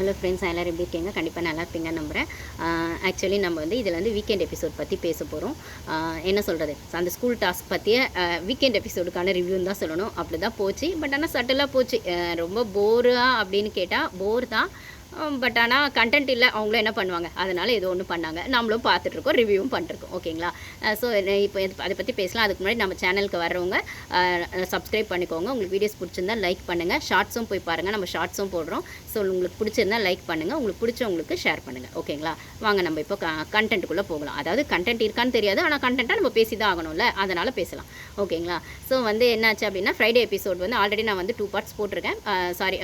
Hello friends எல்லோரும் எப்படி இருக்கீங்க? கண்டிப்பாக நல்லா இருப்பீங்கன்னு நம்புகிறேன் ஆக்சுவலி நம்ம வந்து இதில் வந்து வீக்கெண்ட் எபிசோட் பற்றி பேச போகிறோம் என்ன சொல்கிறது அந்த ஸ்கூல் டாஸ்க் பற்றிய வீக்கெண்ட் எபிசோடுக்கான ரிவ்யூன்னு தான் சொல்லணும். அப்படி தான் போச்சு பட் ஆனால் சட்டலாக போச்சு. ரொம்ப போரா அப்படின்னு கேட்டால் போர் தான். பட் ஆனால் கண்டென்ட் இல்லை. அவங்களும் என்ன பண்ணுவாங்க? அதனால் ஏதோ ஒன்று பண்ணாங்க. நம்மளும் பார்த்துட்ருக்கோம் ரிவ்யூவும் பண்ணிருக்கோம் ஓகேங்களா? ஸோ இப்போ அதை பற்றி பேசலாம். அதுக்கு முன்னாடி நம்ம சேனலுக்கு வர்றவங்க சப்ஸ்கிரைப் பண்ணிக்கோங்க. உங்களுக்கு வீடியோஸ் பிடிச்சிருந்தா லைக் பண்ணுங்கள் ஷார்ட்ஸும் போய் பாருங்கள் நம்ம ஷார்ட்ஸும் போடுறோம். ஸோ உங்களுக்கு பிடிச்சிருந்தா லைக் பண்ணுங்கள் உங்களுக்கு பிடிச்சவங்களுக்கு ஷேர் பண்ணுங்கள் ஓகேங்களா? வாங்க நம்ம இப்போ கண்டென்ட்டுக்குள்ளே போகலாம். அதாவது கண்டென்ட் இருக்கான்னு தெரியாது. ஆனால் கண்டென்ட்டாக நம்ம பேசி தான் ஆகணும்ல. அதனால் பேசலாம். ஓகேங்களா? ஸோ வந்து என்னாச்சு அப்படின்னா ஃப்ரைடே எபிசோட் வந்து ஆல்ரெடி நான் வந்து டூ பார்ட்ஸ் போட்டிருக்கேன். சாரி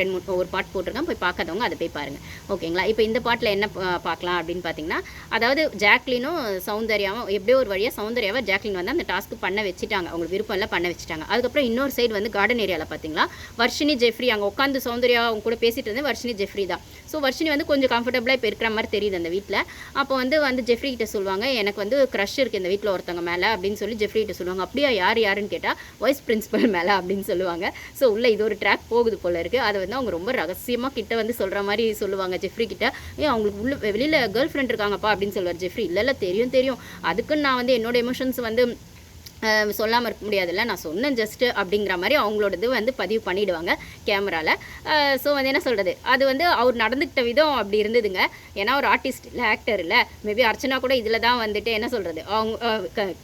ரெண்டு மூணு ஒரு பார்ட் போட்டிருக்கேன். போய் பார்க்காதவங்க அதை போய் பாருங்கள் ஓகேங்களா? இப்போ இந்த பாட்டில் என்ன பார்க்கலாம் அப்படின்னு பார்த்தீங்கன்னா அதாவது ஜாக்லினும் சௌந்தர்யாவும் எப்படியோ ஒரு வழியாக சௌந்தர்யாவை ஜாக்லின் வந்து அந்த டாஸ்க் பண்ண வச்சுட்டாங்க. அவங்களுக்கு விருப்பம் இல்லை பண்ண வச்சுட்டாங்க. அதுக்கப்புறம் இன்னொரு சைடு வந்து கார்டன் ஏரியாவில் பார்த்தீங்களா வர்ஷினி ஜெஃப்ரி அங்கே உட்காந்து சௌந்தர்யா அவங்க கூட பேசிட்டு இருந்தேன் வர்ஷினி ஜெஃப்ரி தான். ஸோ வர்ஷினி வந்து கொஞ்சம் கம்ஃபர்டபுளாக இப்போ இருக்கிற மாதிரி தெரியுது அந்த வீட்டில் அப்போ வந்து வந்து ஜெஃப்ரி கிட்ட சொல்லுவாங்க எனக்கு வந்து க்ரஷ் இருக்குது இந்த வீட்டில் ஒருத்தவங்க மேலே அப்படின்னு சொல்லி ஜெஃப்ரி கிட்ட சொல்லுவாங்க. அப்படியா யார் யாருன்னு கேட்டால் வைஸ் பிரின்சிபல் மேலே அப்படின்னு சொல்லுவாங்க. ஸோ உள்ள இது ஒரு ட்ராக் போகுது போல இருக்குது அதை வந்து அவங்க ரொம்ப ரகசியமாக கிட்ட வந்து சொல்கிற மாதிரி சொல்லுவாங்க ஜெஃப்ரி கிட்ட. ஏன் அவங்களுக்கு உள்ள வெளியில் கேர்ள் ஃப்ரெண்ட் இருக்காங்கப்பா அப்படின்னு சொல்லுவார் ஜெஃப்ரி. இல்லை இல்லை தெரியும் தெரியும். அதுக்குன்னு நான் வந்து என்னோட எமோஷன்ஸ் வந்து சொல்லாமல் இருக்க முடியாதுல்ல. நான் சொன்னேன் ஜஸ்ட்டு அப்படிங்கிற மாதிரி அவங்களோடது வந்து பதிவு பண்ணிடுவாங்க கேமராவில் ஸோ வந்து என்ன சொல்கிறது அது வந்து அவர் நடந்துக்கிட்ட விதம் அப்படி இருந்ததுங்க. ஏன்னா ஒரு ஆர்டிஸ்ட் இல்லை ஆக்டர் இல்லை. மேபி அர்ச்சனா கூட இதில் தான் வந்துட்டு என்ன சொல்கிறது அவங்க க-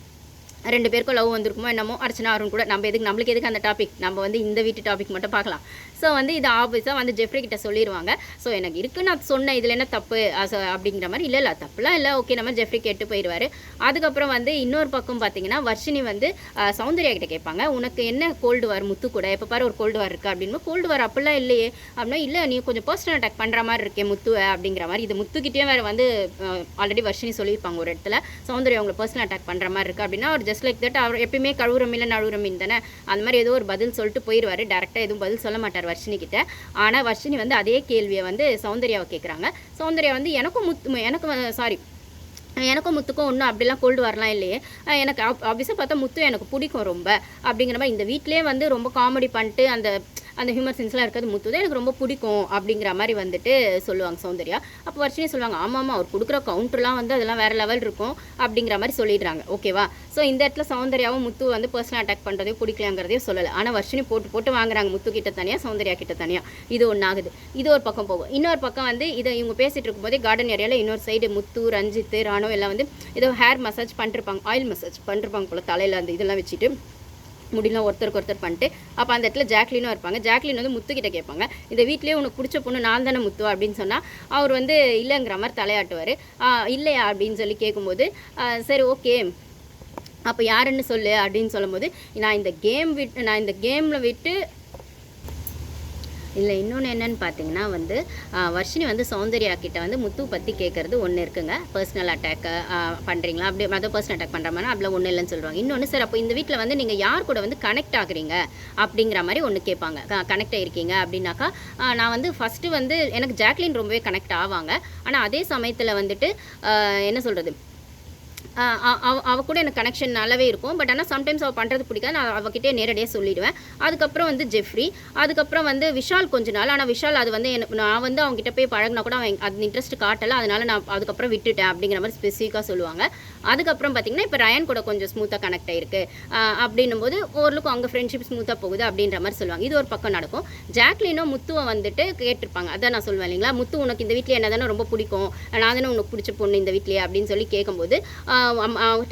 ரெண்டு பேருக்கும் லவ் வந்திருக்குமோ என்னமோ அர்ச்சனா அருண் கூட. நம்ம எதுக்கு நம்மளுக்கு எதுக்கு அந்த டாபிக் நம்ம வந்து இந்த வீட்டு டாபிக் மட்டும் பார்க்கலாம். ஸோ வந்து இது ஆஃபீஸாக வந்து ஜெஃப்ரி கிட்ட சொல்லிடுவாங்க ஸோ எனக்கு இருக்குது நான் சொன்னேன் இதில் என்ன தப்பு? அச- அப்படிங்கிற மாதிரி. இல்லை இல்லை தப்புலாம் இல்லை. ஓகே நம்ம ஜெஃப்ரி கேட்டு போயிடுவார். அதுக்கப்புறம் வந்து இன்னொரு பக்கம் பார்த்தீங்கன்னா வர்ஷினி வந்து சௌந்தர்யா கிட்ட கேட்பாங்க. உனக்கு என்ன கோல்டு வார் முத்து கூட எப்போ பாரு ஒரு கோல்டு வார் இருக்குது அப்படின்னு. கோல்டு வார் அப்படிலாம் இல்லையே. அப்படின்னா இல்லை நீ கொஞ்சம் பர்சனல் அட்டாக் பண்ணுற மாதிரி இருக்கே முத்துவை அப்படிங்கிற மாதிரி. இது முத்துக்கிட்டே வேறு வந்து ஆல்ரெடி வர்ஷினி சொல்லியிருப்பாங்க ஒரு இடத்துல. சௌந்தர்யா உங்களை பர்சனல் அட்டாக் பண்ணுற மாதிரி இருக்குது அப்படின்னா ஒரு ஜஸ்ட் லைக் தட் அவர் எப்பயுமே கழுவுற மீன் நழுவுற மீன் தானே அந்த மாதிரி ஏதோ ஒரு பதில் சொல்லிட்டு போயிடுவார் டேரெக்டாக எதுவும் பதில் சொல்ல மாட்டார் வர்ஷினி கிட்ட. ஆனால் வர்ஷினி வந்து அதே கேள்வியை வந்து சௌந்தர்யாவை கேட்குறாங்க சௌந்தர்யா வந்து எனக்கும் முத்து எனக்கு சாரி எனக்கும் முத்துக்கும் ஒன்றும் அப்படிலாம் கொல்டு வரலாம் இல்லையே. எனக்கு ஆஃபீஸாக பார்த்தா முத்து எனக்கு பிடிக்கும் ரொம்ப. அப்படிங்கிற மாதிரி இந்த வீட்டிலே வந்து ரொம்ப காமெடி பண்ணிட்டு அந்த அந்த ஹியூமர் சென்ஸ்லாம் இருக்கிறது முத்து எனக்கு ரொம்ப பிடிக்கும் அப்படிங்கிற மாதிரி வந்துட்டு சொல்லுவாங்க சௌந்தர்யா. அப்போ வர்ஷினி சொல்லுவாங்க ஆமாம் அவர் கொடுக்குற கவுண்டர்லாம் வந்து அதெல்லாம் வேறு லெவல் இருக்கும் அப்படிங்கிற மாதிரி சொல்லிடுறாங்க. ஓகேவா ஸோ இந்த இடத்துல சௌந்தர்யாவும் முத்து வந்து பர்சனல் அட்டாக் பண்ணுறதையும் பிடிக்கலாங்கிறதையும் சொல்லலை. ஆனால் வர்ஷினி போட்டு போட்டு வாங்குறாங்க முத்து கிட்ட தனியாக சௌந்தர்யா கிட்ட தனியாக இது ஒன்று ஆகுது. இது ஒரு பக்கம் போகும். இன்னொரு பக்கம் வந்து இதை இவங்க பேசிகிட்டு இருக்கும்போதே கார்டன் ஏரியாவில் இன்னொரு சைடு முத்து ரஞ்சித் ராணுவம் எல்லாம் வந்து ஏதோ ஹேர் மசாஜ் பண்ணிருப்பாங்க ஆயில் மசாஜ் பண்ணிருப்பாங்க போல் தலையில் அந்த இதெல்லாம் வச்சுட்டு. முடியலாம் ஒருத்தருக்கு ஒருத்தர் பண்ணிட்டு அப்போ அந்த இடத்துல ஜாக்லினும் இருப்பாங்க. ஜாக்லின் வந்து முத்துக்கிட்ட கேட்பாங்க. இந்த வீட்லேயே உனக்கு பிடிச்ச பொண்ணு நான் தானே முத்து அப்படின்னு சொன்னால் அவர் வந்து இல்லைங்கிற மாதிரி தலையாட்டுவார். இல்லையா அப்படின்னு சொல்லி கேட்கும்போது சரி ஓகே. அப்போ யாருன்னு சொல்லு அப்படின்னு சொல்லும்போது நான் இந்த கேம் விட்டு நான் இந்த கேமில் விட்டு இல்லை இன்னொன்று என்னன்னு பார்த்தீங்கன்னா வந்து வர்ஷினி வந்து சௌந்தர்யா கிட்ட வந்து முத்து பற்றி கேட்குறது ஒன்று இருக்குங்க. பர்சனல் அட்டாக் பண்ணுறீங்களா அப்படி அதாவது பர்சனல் அட்டாக் பண்ணுற மாதிரி அப்படிலாம் ஒன்றும் இல்லைன்னு சொல்லுவாங்க. இன்னொன்று சார் அப்போ இந்த வீட்டில் வந்து நீங்கள் யார் கூட வந்து கனெக்ட் ஆகுறீங்க? அப்படிங்கிற மாதிரி ஒன்று கேட்பாங்க. கனெக்ட் ஆகிருக்கீங்க அப்படின்னாக்கா நான் வந்து ஃபஸ்ட்டு வந்து எனக்கு ஜாக்லின் ரொம்பவே கனெக்ட் ஆவாங்க. ஆனால் அதே சமயத்தில் வந்துட்டு என்ன சொல்கிறது அவ- கூட எனக்கு கனெக்ஷன் நல்லாவே இருக்கும். பட் ஆனால் சம்டைம்ஸ் அவள் பண்ணுறது பிடிக்காது. நான் அவகிட்டே நேரடியாக சொல்லிடுவேன். அதுக்கப்புறம் வந்து ஜெஃப்ரி அதுக்கப்புறம் வந்து விஷால் கொஞ்ச நாள். ஆனால் விஷால் அது வந்து எனக்கு நான் வந்து அவங்ககிட்ட போய் பழகினா கூட அவன் அது இன்ட்ரெஸ்ட் காட்டலை. அதனால நான் அதுக்கப்புறம் விட்டுட்டேன் அப்படிங்கிற மாதிரி ஸ்பெசிஃபிக்காக சொல்லுவாங்க. அதுக்கப்புறம் பார்த்தீங்கன்னா இப்போ ரயன் கூட கொஞ்சம் ஸ்மூத்தாக கனெக்ட் ஆயிருக்கு. அப்படின்னும் போது ஓரளவுக்கு அவங்க ஃப்ரெண்ட்ஷிப் ஸ்மூத்தாக போகுது அப்படின்ற மாதிரி சொல்லுவாங்க. இது ஒரு பக்கம் நடக்கும். ஜாக்லினும் முத்துவை வந்துட்டு கேட்டிருப்பாங்க. அதான் நான் சொல்லுவேன் இல்லைங்களா? முத்து உனக்கு இந்த வீட்டில் என்ன தானே ரொம்ப பிடிக்கும்? நான் தானே உனக்கு பிடிச்ச பொண்ணு இந்த வீட்லேயே? அப்படின்னு சொல்லி கேட்கும்போது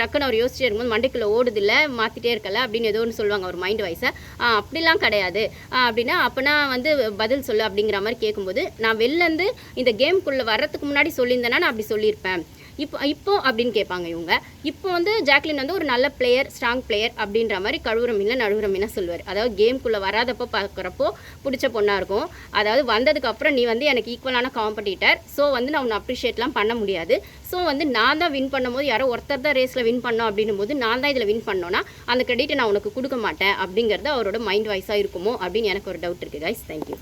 டக்குன்னு அவர் யோசிச்சு இருக்கும்போது மண்டைக்குள்ளே ஓடுதில்ல மாற்றிட்டே இருக்கல அப்படின்னு ஏதோ ஒன்று சொல்லுவாங்க அவர் மைண்ட் வைஸை அப்படிலாம் கிடையாது. அப்படின்னா அப்போனா வந்து பதில் சொல்லு அப்படிங்கிற மாதிரி கேட்கும்போது நான் வெளிலேருந்து இந்த கேம்குள்ளே வர்றதுக்கு முன்னாடி சொல்லியிருந்தேன்னா நான் அப்படி சொல்லியிருப்பேன். இப்போ இப்போ அப்படின்னு கேட்பாங்க இவங்க. இப்போ வந்து ஜாக்லின் வந்து ஒரு நல்ல பிளேயர் ஸ்ட்ராங் பிளேயர் அப்படின்ற மாதிரி கழுவுற மீனில் நழுவுற மீனாக சொல்லுவார். அதாவது கேம்குள்ளே வராதப்போ பார்க்குறப்போ பிடிச்ச பொண்ணாக இருக்கும். அதாவது வந்ததுக்கப்புறம் நீ வந்து எனக்கு ஈக்குவலான காம்படிட்டர் ஸோ வந்து நான் உன்னை அப்ரிஷியேட்லாம் பண்ண முடியாது. ஸோ வந்து நான் தான் வின் பண்ணும்போது யாரோ ஒருத்தர் தான் ரேஸில் வின் பண்ணோம் அப்படின்னும் போது நான் தான் இதில் வின் பண்ணோன்னா அந்த கிரெடிட்டை நான் உனக்கு கொடுக்க மாட்டேன் அப்படிங்கிறது அவரோட மைண்ட் வாய்ஸாக இருக்குமோ அப்படின்னு எனக்கு ஒரு டவுட் இருக்குது கைஸ் தேங்க்யூ